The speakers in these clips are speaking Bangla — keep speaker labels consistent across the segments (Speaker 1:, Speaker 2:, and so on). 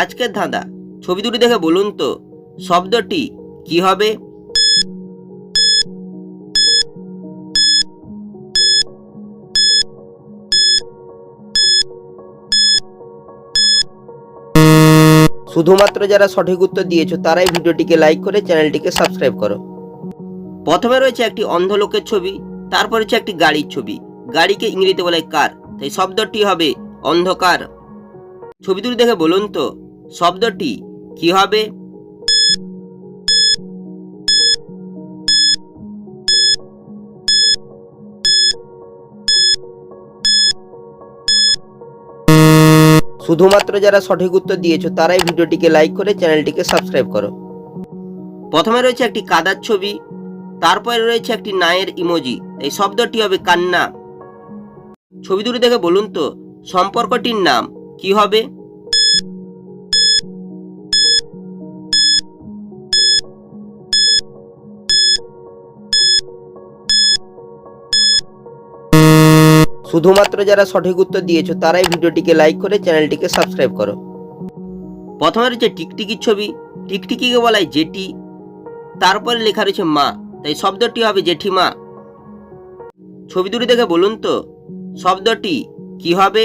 Speaker 1: আজকের ধাঁধা, ছবি দুটি দেখে বলুন তো, শব্দটি কি হবে? শুধুমাত্র যারা সঠিক উত্তর দিয়েছ, তারাই ভিডিওটিকে লাইক করে চ্যানেলটিকে সাবস্ক্রাইব করো। প্রথমে রয়েছে একটি অন্ধ লোকের ছবি, তারপর হচ্ছে একটি গাড়ির ছবি। গাড়িকে ইংরেজিতে বলে কার তাই শব্দটি হবে অন্ধকার। ছবি দুটি দেখে বলুন তো, শব্দটি কি হবে? শুধুমাত্র যারা সঠিক উত্তর দিয়েছ, তারাই ভিডিওটিকে লাইক করে চ্যানেলটিকে সাবস্ক্রাইব করো। প্রথমে রয়েছে একটি কাদার ছবি, তারপরে রয়েছে একটি নায়ের ইমোজি এই শব্দটি হবে কান্না। ছবি দুটি দেখে বলুন তো, সম্পর্কটির নাম। কি হবে? শুধুমাত্র যারা সঠিক উত্তর দিয়েছ তারাই ভিডিওটিকে লাইক করে চ্যানেলটিকে সাবস্ক্রাইব করো। প্রথমে রয়েছে টিকটিকির ছবি। টিকটিকিকে বলা হয় জেটি তারপরে লেখা রয়েছে মা। তাই শব্দটি হবে জেঠিমা। ছবি দুটি দেখে বলুন তো। শব্দটি কি হবে?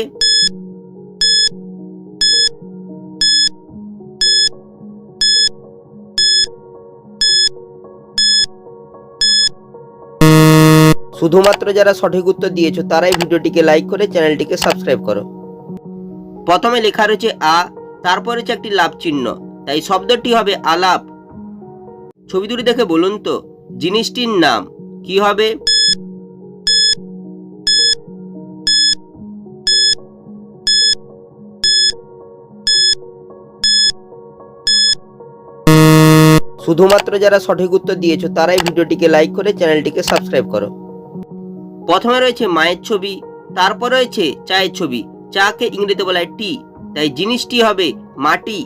Speaker 1: শুধুমাত্র যারা সঠিক উত্তর দিয়েছ, তারাই ভিডিওটিকে লাইক করে চ্যানেলটিকে সাবস্ক্রাইব করো। প্রথমে লেখা রয়েছে আ, তারপরে হচ্ছে একটি লাভ চিহ্ন। তাই শব্দটি হবে আলাপ। ছবি দুটি দেখে বলুন তো, জিনিসটির নাম কি হবে? শুধুমাত্র যারা সঠিক উত্তর দিয়েছ, তারাই ভিডিওটিকে লাইক করে চ্যানেলটিকে সাবস্ক্রাইব করো। প্রথমে রয়েছে মায়ের ছবি, তারপর রয়েছে চায়ের ছবি। চাকে ইংরেজিতে বলা হয় টি তাই জিনিসটি হবে মাটি।